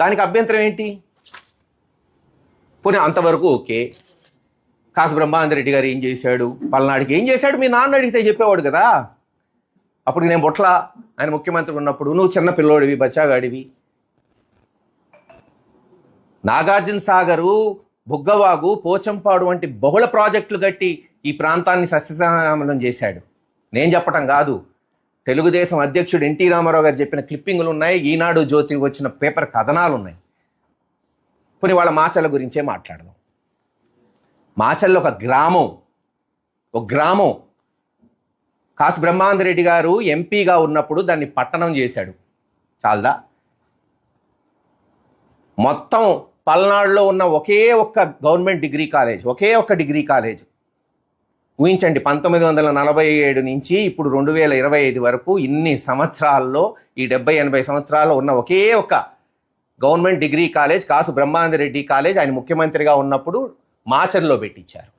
దానికి అభ్యంతరం ఏంటి? పోనీ అంతవరకు ఓకే. కాసు బ్రహ్మాందరెడ్డి గారు ఏం చేశాడు? పల్నాడికి ఏం చేశాడు? మీ నాన్న అడిగితే చెప్పేవాడు కదా. అప్పుడు నేను బొట్ల ఆయన ముఖ్యమంత్రి ఉన్నప్పుడు నువ్వు చిన్న పిల్లోడివి బచ్చాగాడివి. నాగార్జున సాగరు బుగ్గవాగు పోచంపాడు వంటి బహుళ ప్రాజెక్టులు కట్టి ఈ ప్రాంతాన్ని సస్యశ్యామలం చేశాడు. నేను చెప్పటం కాదు. తెలుగుదేశం అధ్యక్షుడు ఎన్టీ రామారావు గారు చెప్పిన క్లిప్పింగులు ఉన్నాయి ఈనాడు జ్యోతికి వచ్చిన పేపర్ కథనాలు ఉన్నాయి కొన్ని వాళ్ళ మాచల గురించే మాట్లాడదాం. మాచల్లో ఒక గ్రామం. ఒక గ్రామం. కాసు బ్రహ్మాందరెడ్డి గారు ఎంపీగా ఉన్నప్పుడు దాన్ని పట్టణం చేశాడు. చాలదా? మొత్తం పల్నాడులో ఉన్న ఒకే ఒక్క గవర్నమెంట్ డిగ్రీ కాలేజ్ ఒకే ఒక్క డిగ్రీ కాలేజ్. ఊహించండి పంతొమ్మిది వందల నలభై ఏడు నుంచి ఇప్పుడు రెండు వేల ఇరవై ఐదు వరకు ఇన్ని సంవత్సరాల్లో ఈ డెబ్బై ఎనభై సంవత్సరాల్లో ఉన్న ఒకే ఒక government degree college Kasu Brahmanandareddy college ఆయన ముఖ్యమంత్రిగా ఉన్నప్పుడు మాచర్లో పెట్టించారు.